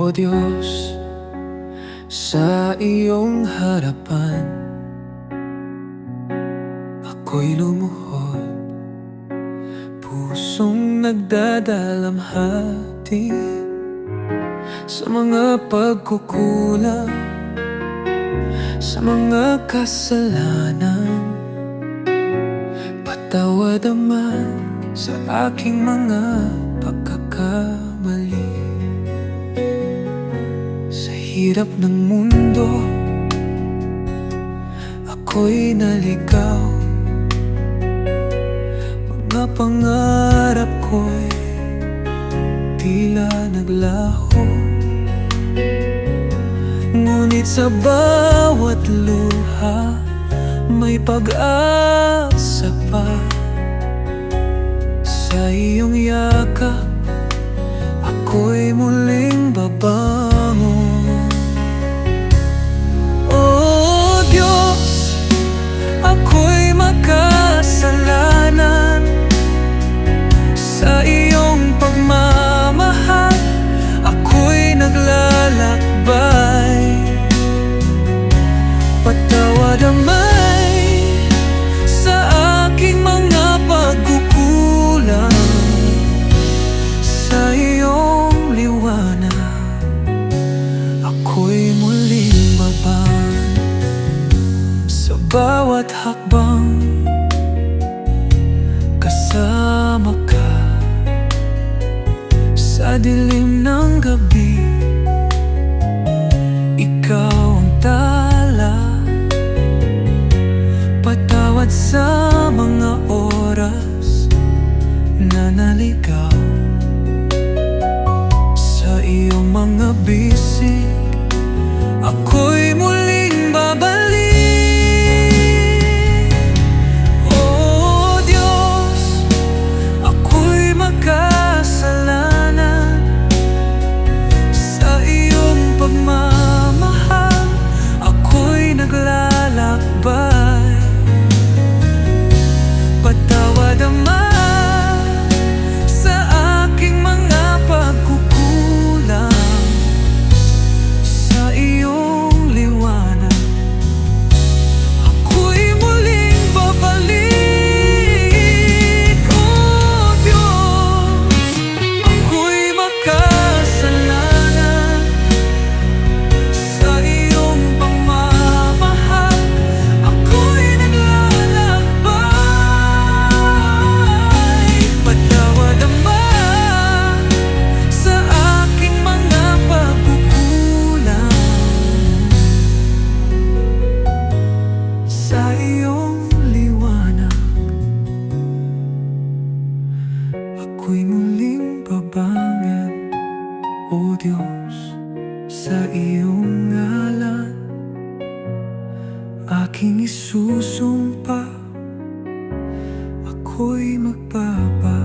O Diyos, sa iyong harapan Ako'y lumuhod. Pusong nagdadalamhati Sa mga pagkukulang Sa mga kasalanan. Patawad Ama sa aking mga pagkakamali hirap ng mundo. Ako'y naligaw. Mga pangarap ko'y tila naglaho. Ngunit sa bawat luha May pag-asa pa. Sa iyong yakap Ako'y muling Patawad sa mga oras Na naligaw Diyos Sa iyong ngalan Aking isusumpa. Ako'y magbabago